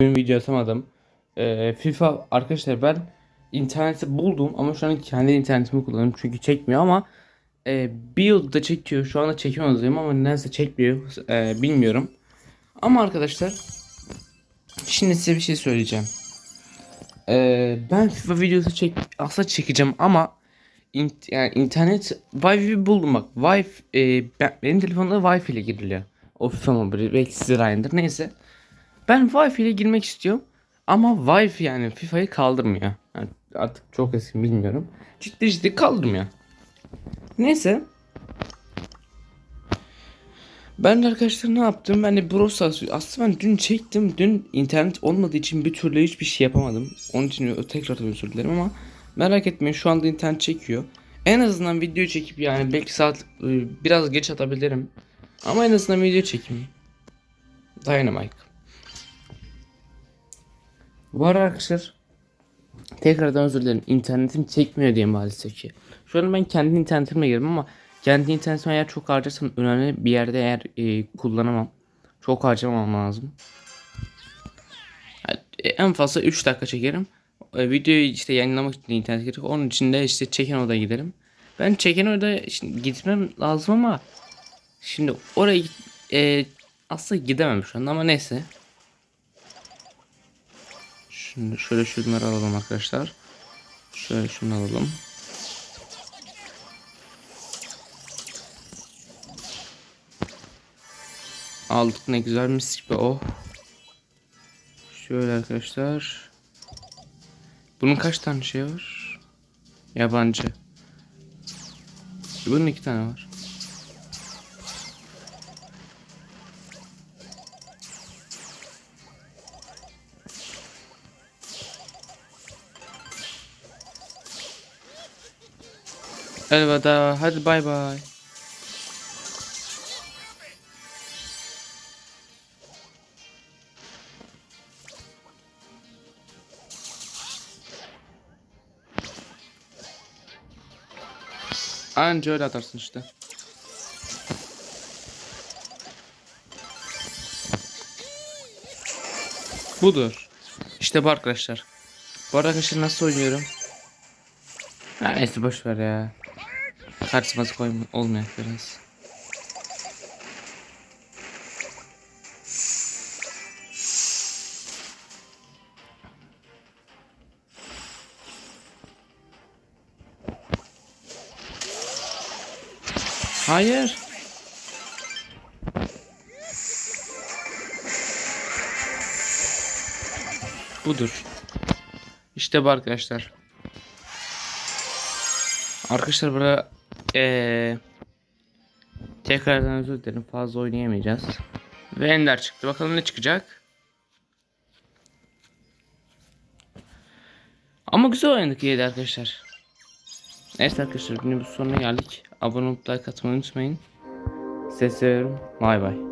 Bugün video atamadım. Ee, FIFA arkadaşlar ben interneti buldum ama şu an kendi internetimi kullanıyorum çünkü çekmiyor ama e, bir yılda çekiyor. Şu anda çekiyor yazıyorum ama nedense çekmiyor. e, bilmiyorum. Ama arkadaşlar şimdi size bir şey söyleyeceğim. Ee, ben FIFA videosu çek aslında çekeceğim ama in- yani internet Wi-Fi buldum bak. Wi-Fi e, ben- benim telefonda Wi-Fi ile giriliyor. O FIFA mobili belki sizde de aynıdır. Neyse. Ben Wi-Fi ile girmek istiyorum. Ama Wi-Fi yani FIFA'yı kaldırmıyor. Yani artık çok eski bilmiyorum. Ciddi ciddi kaldırmıyor. Neyse. Ben de arkadaşlar ne yaptım? Ben de Brawl aslında ben dün çektim. Dün internet olmadığı için bir türlü hiçbir şey yapamadım. Onun için tekrardan özür dilerim ama merak etmeyin şu anda internet çekiyor. En azından video çekip yani belki saat e, biraz geç atabilirim. Ama en azından video çekeyim. Dynamite. Bu arada arkadaşlar tekrardan özür dilerim. İnternetim çekmiyor diye maalesef ki. Şu an ben kendi internetime girdim ama kendi internetime eğer çok harcarsam önemli bir yerde eğer e, kullanamam. Çok harcamam lazım. Yani, e, en fazla 3 dakika çekerim. E, videoyu işte yayınlamak için internet gerek. Onun için de işte çeken odaya giderim. Ben çeken odaya şimdi gitmem lazım ama şimdi oraya e, aslında gidemem şu anda ama neyse. Şimdi şöyle şunları alalım arkadaşlar. Şöyle şunu alalım. Aldık ne güzel mis gibi oh. Şöyle arkadaşlar. Bunun kaç tane şey var? Yabancı. Bunun iki tane var. Elveda. Hadi bay bay. Anca öyle atarsın işte. Budur. İşte bu arkadaşlar. Bu arkadaşlar nasıl oynuyorum? Ha, neyse boş ver ya. Karşıması koyma olmayak biraz. Hayır. Budur. İşte bu arkadaşlar. Arkadaşlar burada eee tekrardan özür dilerim fazla oynayamayacağız. Ve Ender çıktı. Bakalım ne çıkacak. Ama güzel oynadık iyiydi arkadaşlar. Neyse arkadaşlar bu sonuna geldik. Abone olup like atmayı unutmayın. Size seviyorum. Bay bay.